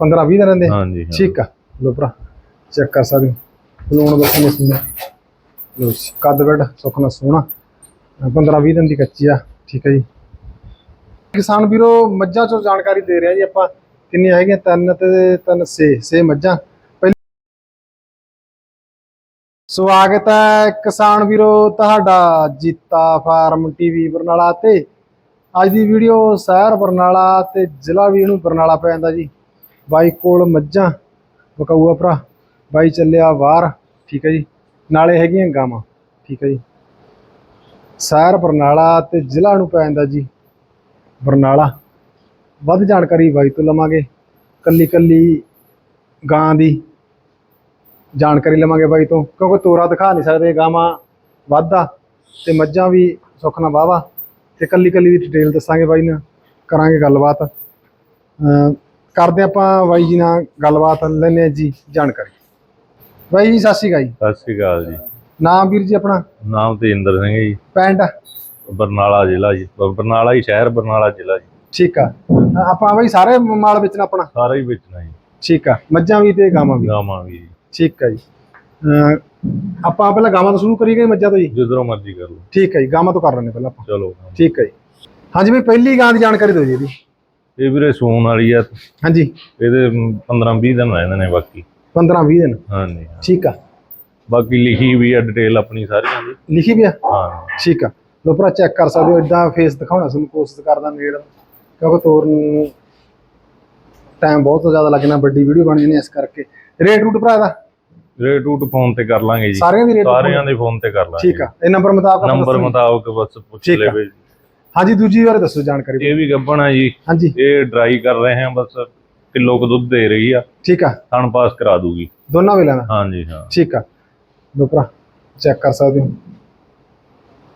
15 20 ਦਿਨਾਂ ਦੇ? ਹਾਂਜੀ ਹਾਂ। ਠੀਕ ਆ। ਲੋ ਭਰਾ ਚੈੱਕ ਕਰ ਸਕਦੇ ਹੋ। ਲੋਨ ਬੱਚੇ ਨੇ ਸੁਣਿਆ ਲੋ ਕੱਦ ਬੈਡ ਸੁੱਖਣਾ ਸੋਹਣਾ। 15 20 ਦਿਨ ਦੀ ਕੱਚੀ ਆ ਠੀਕ ਹੈ ਜੀ। ਕਿਸਾਨ ਵੀਰੋ ਮੱਝਾਂ ਚੋਂ ਜਾਣਕਾਰੀ ਦੇ ਰਿਹਾ ਜੀ ਆਪਾਂ। ਕਿੰਨੀਆਂ ਹੈਗੀਆਂ? ਤਿੰਨ ਤੇ ਤਿੰਨ ਛੇ ਛੇ ਮੱਝਾਂ। ਪਹਿਲੀ ਸਵਾਗਤ ਹੈ ਕਿਸਾਨ ਵੀਰੋ ਤੁਹਾਡਾ ਜੀਤਾ ਫਾਰਮ ਟੀਵੀ ਬਰਨਾਲਾ ਤੇ। ਅੱਜ ਦੀ ਵੀਡੀਓ ਸ਼ਹਿਰ ਬਰਨਾਲਾ ਤੇ ਜ਼ਿਲ੍ਹਾ ਵੀ ਇਹਨੂੰ ਬਰਨਾਲਾ ਪੈ ਜਾਂਦਾ ਜੀ। ਬਾਈ ਕੋਲ ਮੱਝਾਂ ਬਕਾਊਆ ਭਰਾ। ਬਾਈ ਚੱਲਿਆ ਬਾਹਰ ਠੀਕ ਹੈ ਜੀ। ਨਾਲੇ ਹੈਗੀਆਂ ਗਾਵਾਂ, ਠੀਕ ਹੈ ਜੀ। ਸ਼ਹਿਰ ਬਰਨਾਲਾ ਤੇ ਜ਼ਿਲ੍ਹਾ ਨੂੰ ਪੈ ਜਾਂਦਾ ਜੀ। ਬਰਨਾਲਾ। ਵੱਧ ਜਾਣਕਾਰੀ ਬਾਈ ਤੋਂ ਲਵਾਂਗੇ। ਕੱਲੀ ਕੱਲੀ ਗਾਂ ਦੀ ਜਾਣਕਾਰੀ ਲਵਾਂਗੇ ਬਾਈ ਤੋਂ। ਕਿਉਂਕਿ ਤੋਰਾ ਦਿਖਾ ਨਹੀਂ ਸਕਦੇ, ਗਾਵਾਂ ਵਾਧਾ ਤੇ ਮੱਝਾਂ ਵੀ ਸੁੱਖ ਨਾਲ ਵਾਵਾ ਤੇ ਕੱਲੀ ਕੱਲੀ ਦੀ ਡਿਟੇਲ ਦੱਸਾਂਗੇ ਬਾਈ ਨਾਲ। ਕਰਾਂਗੇ ਗੱਲਬਾਤ। ਕਰਦੇ ਆਪਾਂ ਬਾਈ ਜੀ ਨਾਲ ਗੱਲਬਾਤ ਲੈਣੇ ਜੀ ਜਾਣਕਾਰੀ। ਬਾਈ ਜੀ ਸਤਿ ਸ਼੍ਰੀ ਅਕਾਲ ਜੀ। ਸਤਿ ਸ਼੍ਰੀ ਅਕਾਲ ਜੀ। ਨਾਮ ਵੀਰ ਜੀ ਆਪਣਾ? ਨਾਮ ਤੇਜਿੰਦਰ ਸਿੰਘ ਜੀ। ਪਿੰਡ? ਬਰਨਾਲਾ ਜ਼ਿਲ੍ਹਾ ਜੀ। ਬਰਨਾਲਾ ਹੀ ਸ਼ਹਿਰ ਬਰਨਾਲਾ ਜ਼ਿਲ੍ਹਾ ਜੀ। ਠੀਕ ਆ। ਆਪਾਂ ਬਾਈ ਸਾਰੇ ਮਾਲ ਵੇਚਣਾ ਆਪਣਾ? ਸਾਰਾ ਹੀ ਵੇਚਣਾ ਜੀ। ਠੀਕ ਆ। ਮੱਝਾਂ ਵੀ ਤੇ ਗਾਵਾਂ ਵੀ? ਗਾਵਾਂ ਵੀ। ਠੀਕ ਆ ਜੀ। ਆਪਾਂ ਪਹਿਲਾਂ ਗਾਵਾਂ ਤੋਂ ਸ਼ੁਰੂ ਕਰੀਏ ਮੱਝਾਂ ਤੋਂ ਜੀ? ਜਿੱਧਰੋਂ ਮਰਜ਼ੀ ਕਰ ਲਓ। ਠੀਕ ਹੈ ਜੀ। ਗਾਵਾਂ ਤੋਂ ਕਰ ਲੈਣੇ ਪਹਿਲਾਂ ਆਪਾਂ। ਚਲੋ। ਠੀਕ ਹੈ ਜੀ। ਹਾਂਜੀ ਬਈ ਪਹਿਲੀ ਗਾਂ ਦੀ ਜਾਣਕਾਰੀ ਦਿਓ ਜੀ ਇਹਦੀ। ਇਹ ਵੀਰੇ ਸੂਣ ਵਾਲੀ ਆ। ਹਾਂਜੀ। ਇਹਦੇ 15 20 ਦਿਨ ਰਹਿੰਦੇ ਨੇ ਬਾਕੀ। 15 20 ਦਿਨ। ਹਾਂਜੀ। ਠੀਕ ਆ। ਬਾਕੀ ਲਿਖੀ ਵੀ ਆ ਡਿਟੇਲ ਆਪਣੀ ਸਾਰੀਆਂ ਦੀ ਲਿਖੀ ਵੀ ਆ? ਹਾਂ। ਠੀਕ ਆ। ਲੋ ਭਰਾ ਚੈੱਕ ਕਰ ਸਕਦੇ ਹੋ ਇਦਾਂ ਫੇਸ ਦਿਖਾਉਣਾ ਤੁਹਾਨੂੰ ਕੋਸ਼ਿਸ਼ ਕਰਦਾ ਨੇੜ। ਕਿਉਂਕਿ ਤੋਰਨ ਨੂੰ ਟਾਈਮ ਬਹੁਤ ਜ਼ਿਆਦਾ ਲੱਗਣਾ ਵੱਡੀ ਵੀਡੀਓ ਬਣ ਜਾਣੀ ਇਸ ਕਰਕੇ। ਰੇਟ ਰੂਟ ਭਰਾ ਦਾ ਰੇਟ ਰੂਟ ਫੋਨ ਤੇ ਕਰ ਲਾਂਗੇ ਜੀ। ਸਾਰਿਆਂ ਦੀ ਰੇਟ ਸਾਰਿਆਂ ਦੇ ਫੋਨ ਤੇ ਕਰ ਲਾਂਗੇ। ਠੀਕ ਆ। ਇਹ ਨੰਬਰ ਮੁਤਾਬਕ ਨੰਬਰ। ਮੁਤਾਬਕ ਬਸ ਪੁੱਛ। ਲੈਵੇ। ਹਾਂਜੀ ਦੂਜੀ ਬਾਰੇ ਦੱਸੋ ਜਾਣਕਾਰੀ ਇਹ ਵੀ ਗੱਬਣ ਆ ਜੀ। ਹਾਂਜੀ। ਇਹ ਡਰਾਈ ਕਰ ਰਹੇ ਹਾਂ ਬਸ ਕਿਲੋ ਕੁ ਦੁੱਧ ਦੇ ਰਹੀ ਆ। ਠੀਕ ਆ। ਥਣ ਪਾਸ ਕਰਾ ਦੂਗੀ। ਦੋਨਾਂ ਵੇਲੇ ਦਾ? ਹਾਂਜੀ ਹਾਂ। ਠੀਕ ਆ। ਭਰਾ ਚੈੱਕ ਕਰ ਸਕਦੇ ਹੋ।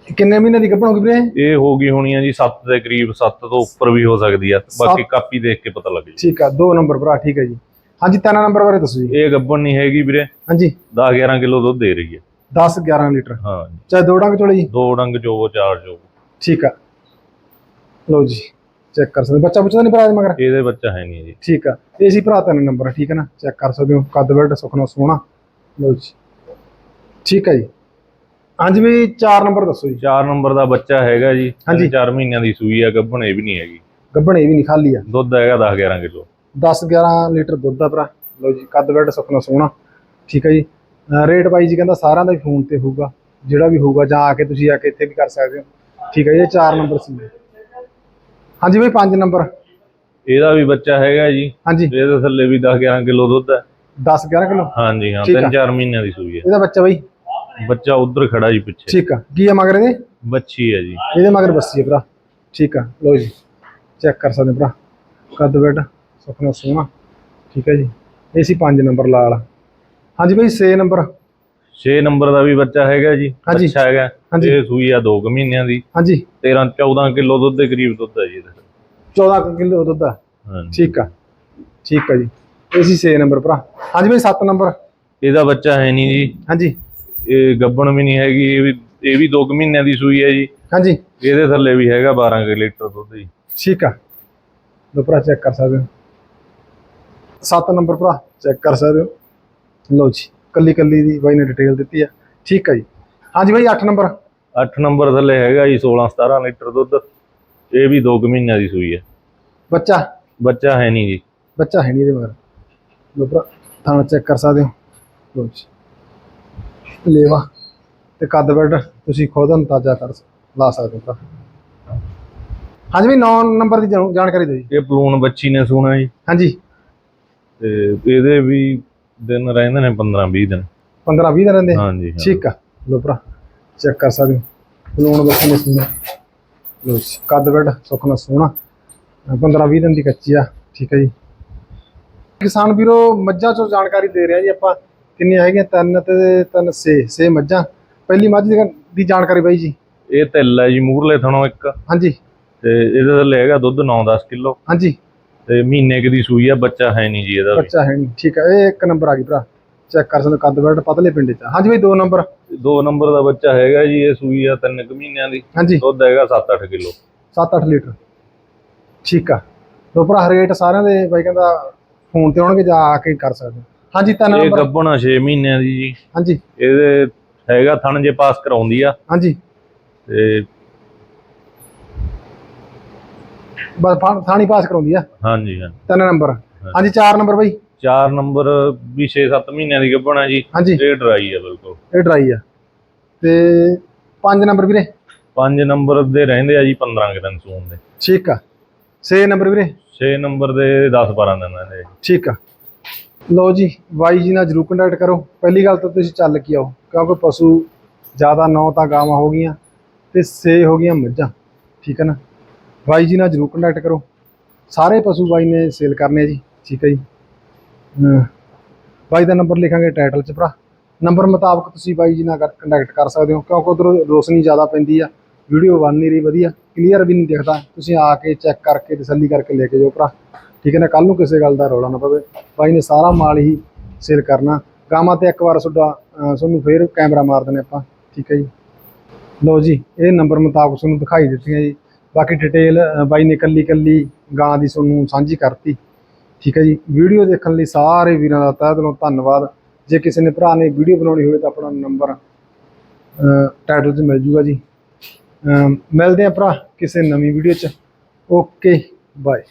ਕਿੰਨੇ ਮਹੀਨੇ ਦੀ ਗੱਭਣ ਹੋ ਗਈ ਵੀਰੇ? ਇਹ ਹੋ ਗਈ ਹੋਣੀ ਆ ਜੀ 7 ਦੇ ਕਰੀਬ 7 ਤੋਂ ਉੱਪਰ ਵੀ ਹੋ ਸਕਦੀ ਆ। ਬਾਕੀ ਕਾਪੀ ਦੇਖ ਕੇ ਪਤਾ ਲੱਗ ਜੀ ਠੀਕ ਆ ਦੋ ਨੰਬਰ ਭਰਾ ਠੀਕ ਹੈ ਜੀ। ਹਾਂਜੀ ਤਿੰਨ ਨੰਬਰ ਬਾਰੇ ਦੱਸੋ ਜੀ। ਇਹ ਗੱਬਣ ਨਹੀਂ ਹੈਗੀ ਵੀਰੇ। ਹਾਂਜੀ। 10 11 ਕਿਲੋ ਦੁੱਧ ਦੇ ਰਹੀ ਹੈ 10 11 ਲੀਟਰ। ਹਾਂ। ਚਾਹੇ ਦੋ ਡੰਗ ਚੋਲੇ ਜੀ। ਦੋ ਡੰਗ ਜੋ ਚਾਰ ਜੋ ਠੀਕ ਆ। ਲਓ ਜੀ ਚੈੱਕ ਕਰ ਸਕਦੇ। ਬੱਚਾ ਤਾਂ ਨਹੀਂ ਭਰਾ ਦੇ ਮਗਰ? ਇਹਦੇ ਬੱਚਾ ਹੈ ਨਹੀਂ ਜੀ। ਠੀਕ ਆ। ਇਹ ਸੀ ਭਰਾ ਤਿੰਨ ਨੰਬਰ ਠੀਕ ਹੈ ਨਾ? ਚੈੱਕ ਕਰ ਸਕਦੇ ਹੋ। ਕੱਦ ਬੈਡ ਸੁਖਣਾ ਸੋਹਣਾ। ਲਓ ਜੀ। ਠੀਕ ਹੈ ਜੀ। ਹਾਂਜੀ ਵੀ 4 ਨੰਬਰ ਦੱਸੋ ਜੀ। 4 ਨੰਬਰ ਦਾ ਬੱਚਾ ਹੈਗਾ ਜੀ। ਹਾਂਜੀ। 4 ਮਹੀਨਿਆਂ ਦੀ ਸੂਈ ਆ ਇਹ ਵੀ ਨਹੀਂ ਹੈਗੀ। ਗੱਭਣ ਇਹ ਵੀ ਨਹੀਂ ਖਾਲੀ ਆ। ਦੁੱਧ ਹੈਗਾ 10 11 ਕਿਲੋ। 10 11 ਲੀਟਰ ਦੁੱਧ ਦਾ ਭਰਾ। ਲਓ ਜੀ ਕੱਦ ਬੈਡ ਸੁਖਣਾ ਸੋਹਣਾ। ਠੀਕ ਹੈ ਜੀ। ਰੇਟ ਬਾਈ ਜੀ ਕਹਿੰਦਾ ਸਾਰਿਆਂ ਦਾ ਹੀ ਫੋਨ ਤੇ ਹੋਊਗਾ। ਜਿਹੜਾ ਵੀ ਹੋਊਗਾ ਜਾਂ ਆ ਕੇ ਤੁਸੀਂ ਆ ਕੇ ਇੱਥੇ ਵੀ ਕਰ ਸਕਦੇ ਹੋ। ਠੀਕ ਹੈ ਜੀ ਇਹ 4 ਨੰਬਰ ਸੀ। ਹਾਂਜੀ ਬਈ 5 ਨੰਬਰ। ਇਹਦਾ ਵੀ ਬੱਚਾ ਹੈਗਾ ਜੀ। ਹਾਂਜੀ। ਇਹਦੇ ਥੱਲੇ ਵੀ 10 11 ਕਿਲੋ ਦੁੱਧ ਹੈ। 10 11 ਕਿਲੋ? ਹਾਂਜੀ ਹਾਂ ਠੀਕ ਆ। 3-4 ਮਹੀਨਿਆਂ ਦੀ ਸੂਈ ਹੈ। ਇਹਦਾ ਬੱਚਾ ਬਈ? ਬੱਚਾ ਉਧਰ ਖੜਾ ਜੀ ਪਿੱਛੇ। ਠੀਕ ਆ। ਕੀ ਆ ਮਗਰ ਇਹਦੇ? ਬੱਚੀ ਹੈ ਜੀ। ਇਹਦੇ ਮਗਰ ਬੱਸੀ ਹੈ ਭਰਾ। ਠੀਕ ਆ। ਲਓ ਜੀ ਚੈੱਕ ਕਰ ਸਕਦੇ ਭਰਾ। ਕੱਦ ਬੈਡ ਸੁਖਨਾ ਸੋਹਣਾ। ਠੀਕ ਹੈ ਜੀ। ਇਹ ਸੀ 5 ਨੰਬਰ ਲਾਲ। ਹਾਂਜੀ ਬਈ 6 ਨੰਬਰ। 6 ਨੰਬਰ ਦਾ ਵੀ ਬੱਚਾ ਹੈਗਾ ਜੀ। ਬੱਚਾ ਹੈਗਾ। ਇਹ ਸੂਈ ਆ 2 ਮਹੀਨਿਆਂ ਦੀ। ਹਾਂਜੀ। 13 14 ਕਿਲੋ ਦੁੱਧ ਦੇ ਕਰੀਬ ਦੁੱਧ ਹੈ ਜੀ ਇਹਦੇ 14 ਕਿਲੋ ਦੁੱਧ ਆ। ਹਾਂਜੀ। ਠੀਕ ਆ। ਠੀਕ ਆ ਜੀ। ਇਹ ਸੀ 6 ਨੰਬਰ ਭਰਾ। ਹਾਂਜੀ ਬਈ 7 ਨੰਬਰ। ਇਹਦਾ ਬੱਚਾ ਹੈ ਨਹੀਂ ਜੀ। ਹਾਂਜੀ। ਇਹ ਗੱਬਣ ਵੀ ਨਹੀਂ ਹੈਗੀ ਇਹ ਵੀ ਇਹ ਵੀ 2 ਮਹੀਨਿਆਂ ਦੀ ਸੂਈ ਹੈ ਜੀ। ਹਾਂਜੀ। ਇਹਦੇ ਥੱਲੇ ਵੀ ਹੈਗਾ 12 ਕਿ ਲੀਟਰ ਦੁੱਧ ਜੀ। ਠੀਕ ਆ। ਲਓ ਭਰਾ ਚੈੱਕ ਕਰ ਸਕਦੇ ਹੋ। 7 ਨੰਬਰ ਭਰਾ ਚੈੱਕ ਕਰ ਸਕਦੇ ਹੋ। ਲਓ ਜੀ ਕੱਲੀ ਕੱਲੀ ਦੀ ਬਾਈ ਨੇ ਡਿਟੇਲ ਦਿੱਤੀ ਆ। ਠੀਕ ਆ ਜੀ। ਹਾਂਜੀ ਬਾਈ 8 ਨੰਬਰ। 8 ਨੰਬਰ ਥੱਲੇ ਹੈਗਾ ਜੀ 16 17 ਲੀਟਰ ਦੁੱਧ। ਇਹ ਵੀ 2 ਮਹੀਨਿਆਂ ਦੀ ਸੂਈ ਹੈ ਬੱਚਾ? ਬੱਚਾ ਹੈ ਨਹੀਂ ਜੀ। ਬੱਚਾ ਹੈ ਨਹੀਂ ਇਹਦੇ ਮਗਰ। ਲਓ ਭਰਾ ਥਾਣਾ ਚੈੱਕ ਕਰ ਸਕਦੇ ਹੋ। ਜੀ। ਲੇਵਾ ਤੇ ਕੱਦ ਬੈਡ ਤੁਸੀਂ ਖੁਦ ਅੰਦਾਜ਼ਾ ਕਰ ਲਾ ਸਕਦੇ ਹੋ ਹਾਂਜੀ ਵੀ 9 ਨੰਬਰ ਦੀ ਜਾਣੂ- ਜਾਣਕਾਰੀ ਦਿਓ ਜੀ। ਇਹ ਪਲੂਣ ਬੱਚੀ ਨੇ ਸੂਣਾ ਜੀ। ਹਾਂਜੀ। ਤੇ ਇਹਦੇ ਵੀ ਦਿਨ ਰਹਿੰਦੇ ਨੇ 15 20 ਦਿਨ। 15 20 ਦਿਨ ਦੇ ਹਾਂਜੀ। ਠੀਕ ਆ। ਲੋ ਭਰਾ ਚੈੱਕ ਕਰ ਸਕਦੇ ਹੋ। ਲੋਨ ਬੱਚੇ ਨੇ ਸੁਣਾ। ਲੋ ਜੀ, ਕੱਦ ਬੈਡ ਸੁਖਣਾ ਸੋਹਣਾ। 15 20 ਦਿਨ ਦੀ ਕੱਚੀ ਆ ਠੀਕ ਹੈ ਜੀ। ਕਿਸਾਨ ਵੀਰੋ ਮੱਝਾਂ ਚੋਂ ਜਾਣਕਾਰੀ ਦੇ ਰਿਹਾ ਜੀ ਆਪਾਂ ਕਿੰਨੀਆਂ ਹੈਗੀਆਂ? ਤਿੰਨ ਤੇ ਤਿੰਨ ਛੇ ਛੇ ਮੱਝਾਂ। ਪਹਿਲੀ ਮੱਝ ਦੀ- ਜਾਣਕਾਰੀ ਬਾਈ ਜੀ। ਇਹ ਤਿੱਲ ਹੈ ਜੀ ਮੂਰਲੇ ਥਣੋਂ ਇੱਕ। ਹਾਂਜੀ। ਤੇ ਇਹਦੇ ਥੱਲੇ ਹੈਗਾ ਦੁੱਧ 9-10 ਕਿਲੋ। ਹਾਂਜੀ। ਤੇ ਮਹੀਨੇ ਕੁ ਦੀ ਸੂਈ ਆ ਬੱਚਾ ਹੈ ਨਹੀਂ ਜੀ ਇਹਦਾ ਬੱਚਾ ਹੈ ਨਹੀਂ ਠੀਕ ਆ ਇਹ ਇੱਕ ਨੰਬਰ ਆ ਗਈ ਭਰਾ। ਚੈੱਕ ਕਰ ਸਕਦੇ ਹੋ ਕੱਦ ਬੈਡ ਪਤਲੇ ਪਿੰਡ ਚ ਹਾਂਜੀ ਬਾਈ ਦੋ ਨੰਬਰ। ਦੋ ਨੰਬਰ ਦਾ ਬੱਚਾ ਹੈਗਾ ਜੀ ਇਹ ਸੂਈ ਆ ਤਿੰਨ ਕੁ ਮਹੀਨਿਆਂ ਦੀ। ਹਾਂਜੀ। ਦੁੱਧ ਹੈਗਾ 7-8 ਕਿਲੋ। 7-8 ਲੀਟਰ। ਠੀਕ ਆ। ਭਰਾ ਰੇਟ ਸਾਰਿਆਂ ਦੇ ਬਾਈ ਕਹਿੰਦਾ ਫੋਨ ਤੇ ਆਉਣਗੇ ਜਾਂ ਆ ਕੇ ਕਰ ਸਕਦੇ ਹੋ। ਹਾਂਜੀ ਤਿੰਨ ਇਹ ਨੰਬਰ। ਗੱਬਣਾ 6 ਮਹੀਨਿਆਂ ਦੀ ਜੀ। ਹਾਂਜੀ। ਇਹਦੇ ਹੈਗਾ ਥਣ ਜੇ ਪਾਸ ਕਰਾਉਂਦੀ ਆ। ਹਾਂਜੀ। ਤੇ ਬਸ ਥਾਣੀ ਪਾਸ ਕਰਾਉਂਦੀ ਆ। ਹਾਂਜੀ ਹਾਂਜੀ ਤਿੰਨ ਨੰਬਰ। ਹਾਂਜੀ ਚਾਰ ਨੰਬਰ ਬਾਈ। 4 ਨੰਬਰ ਵੀ 6-7 ਮਹੀਨਿਆਂ ਦੀ ਗੱਬਣਾ ਜੀ। ਹਾਂਜੀ। ਇਹ ਡਰਾਈ ਆ ਬਿਲਕੁਲ। ਇਹ ਡਰਾਈ ਆ ਤੇ ਪੰਜ ਨੰਬਰ ਵੀਰੇ? 5 ਨੰਬਰ ਦੇ ਰਹਿੰਦੇ ਆ ਜੀ 15 ਕੁ ਦਿਨ ਸੂਣ ਦੇ। ਠੀਕ ਆ। 6 ਨੰਬਰ ਵੀਰੇ? 6 ਨੰਬਰ ਦੇ 10-12 ਦਿਨ ਰਹਿੰਦੇ ਆ। ਠੀਕ ਆ। ਲਓ ਜੀ ਬਾਈ ਜੀ ਨਾਲ ਜਰੂਰ ਕੰਟੈਕਟ ਕਰੋ। ਪਹਿਲੀ ਗੱਲ ਤਾਂ ਤੁਸੀਂ ਚੱਲ ਕੇ ਆਓ ਕਿਉਂਕਿ ਪਸ਼ੂ ਜ਼ਿਆਦਾ ਨੌ ਤਾਂ ਗਾਵਾਂ ਹੋ ਗਈਆਂ ਤੇ ਸੇ ਹੋ ਗਈਆਂ ਮੱਝਾਂ ਠੀਕ ਹੈ ਨਾ? ਬਾਈ ਜੀ ਨਾਲ ਜਰੂਰ ਕੰਟੈਕਟ ਕਰੋ। ਸਾਰੇ ਪਸ਼ੂ ਬਾਈ ਨੇ ਸੇਲ ਕਰਨੇ ਆ ਜੀ ਠੀਕ ਹੈ ਜੀ। ਬਾਈ ਦਾ ਨੰਬਰ ਲਿਖਾਂਗੇ ਟਾਈਟਲ 'ਚ ਭਰਾ। ਨੰਬਰ ਮੁਤਾਬਕ ਤੁਸੀਂ ਬਾਈ ਜੀ ਨਾਲ ਕੰਟੈਕਟ ਕਰ ਸਕਦੇ ਹੋ, ਕਿਉਂਕਿ ਉਧਰ ਰੋਸ਼ਨੀ ਜ਼ਿਆਦਾ ਪੈਂਦੀ ਆ। ਵੀਡੀਓ ਬਣ ਨਹੀਂ ਰਹੀ, ਵਧੀਆ। ਕਲੀਅਰ ਵੀ ਨਹੀਂ ਦਿਖਦਾ। ਤੁਸੀਂ ਆ ਕੇ ਚੈੱਕ ਕਰਕੇ ਤਸੱਲੀ ਕਰਕੇ ਲੈ ਕੇ ਜਾਓ ਭਰਾ। ਠੀਕ ਹੈ ਨਾ? ਕੱਲ ਨੂੰ ਕਿਸੇ ਗੱਲ ਦਾ ਰੌਲਾ ਨਾ ਪਵੇ। ਬਾਈ ਨੇ ਸਾਰਾ ਮਾਲ ਹੀ ਸੇਲ ਕਰਨਾ। ਗਾਵਾਂ ਤੇ ਇੱਕ ਵਾਰ ਤੁਹਾਡਾ ਤੁਹਾਨੂੰ ਫੇਰ ਕੈਮਰਾ ਮਾਰ ਦਿੰਦੇ ਆਪਾਂ। ਠੀਕ ਹੈ ਜੀ। ਲਓ ਜੀ, ਇਹ ਨੰਬਰ ਮੁਤਾਬਕ ਤੁਹਾਨੂੰ ਦਿਖਾਈ ਦਿੱਤੀਆਂ ਜੀ। ਬਾਕੀ ਡਿਟੇਲ ਬਾਈ ਨੇ ਕੱਲੀ ਕੱਲੀ ਗਾਂ ਦੀ ਤੁਹਾਨੂੰ ਸਾਂਝੀ ਕਰਤੀ। ਠੀਕ ਹੈ ਜੀ? ਵੀਡੀਓ ਦੇਖਣ ਲਈ ਸਾਰੇ ਵੀਰਾਂ ਦਾ ਤਹਿ ਦਿਲੋਂ ਧੰਨਵਾਦ। ਜੇ ਕਿਸੇ ਨੇ ਭਰਾ ਨੇ ਵੀਡੀਓ ਬਣਾਉਣੀ ਹੋਵੇ ਤਾਂ ਆਪਣਾ ਨੰਬਰ ਟਾਈਟਲ 'ਚ ਮਿਲ ਜੂਗਾ ਜੀ। ਅਮ ਮਿਲਦੇ ਆ ਭਰਾ ਕਿਸੇ ਨਵੀਂ ਵੀਡੀਓ 'ਚ। Okay bye